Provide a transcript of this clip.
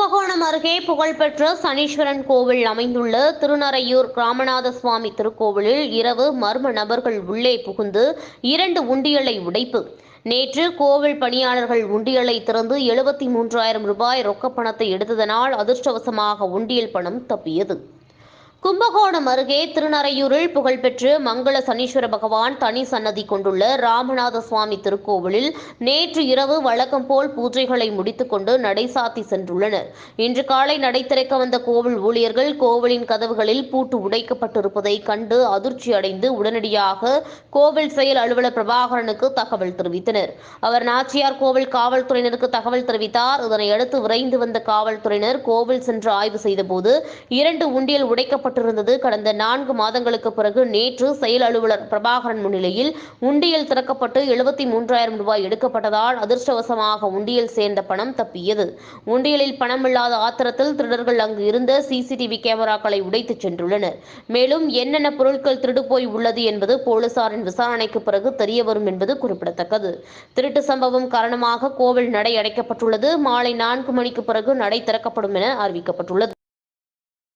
அருகே புகழ்பெற்ற சனீஸ்வரன் கோவில் அமைந்துள்ள திருநறையூர் ராமநாத சுவாமி திருக்கோவிலில் இரவு மர்ம நபர்கள் உள்ளே புகுந்து இரண்டு உண்டியலை உடைப்பு. நேற்று கோவில் பணியாளர்கள் உண்டியலை திறந்து எழுபத்தி மூன்றாயிரம் ரூபாய் ரொக்கப்பணத்தை எடுத்ததனால் அதிர்ஷ்டவசமாக உண்டியல் பணம் தப்பியது. கும்பகோணம் அருகே திருநறையூரில் புகழ்பெற்று மங்கள சனீஸ்வர பகவான் தனி சன்னதி கொண்டுள்ள ராமநாத சுவாமி திருக்கோவிலில் நேற்று இரவு வழக்கம் போல் பூஜைகளை முடித்துக்கொண்டு நடை சாத்தி சென்றுள்ளனர். இன்று காலை நடை திறக்க வந்த கோவில் ஊழியர்கள் கோவிலின் கதவுகளில் பூட்டு உடைக்கப்பட்டிருப்பதை கண்டு அதிர்ச்சி அடைந்து உடனடியாக கோவில் செயல் அலுவலர் பிரபாகரனுக்கு தகவல் தெரிவித்தனர். அவர் நாச்சியார் கோவில் காவல்துறையினருக்கு தகவல் தெரிவித்தார். இதனையடுத்து விரைந்து வந்த காவல்துறையினர் கோவில் சென்று ஆய்வு செய்தபோது இரண்டு உண்டியல் திறக்கப்பட்டிருந்தது கடந்த நான்கு மாதங்களுக்கு பிறகு நேற்று செயல் அலுவலர் பிரபாகரன் முன்னிலையில் உண்டியல் திறக்கப்பட்டு எழுபத்தி மூன்றாயிரம் ரூபாய் எடுக்கப்பட்டதால் அதிர்ஷ்டவசமாக உண்டியல் சேர்ந்த பணம் தப்பியது. உண்டியலில் பணம் இல்லாத ஆத்திரத்தில் திருடர்கள் அங்கு இருந்த சிசிடிவி கேமராக்களை உடைத்துச் சென்றுள்ளனர். மேலும் என்னென்ன பொருட்கள் திருடு போய் உள்ளது என்பது போலீசாரின் விசாரணைக்கு பிறகு தெரியவரும் என்பது குறிப்பிடத்தக்கது. திருட்டு சம்பவம் காரணமாக கோவில் நடை அடைக்கப்பட்டுள்ளது. மாலை நான்கு மணிக்கு பிறகு நடை திறக்கப்படும் என அறிவிக்கப்பட்டுள்ளது.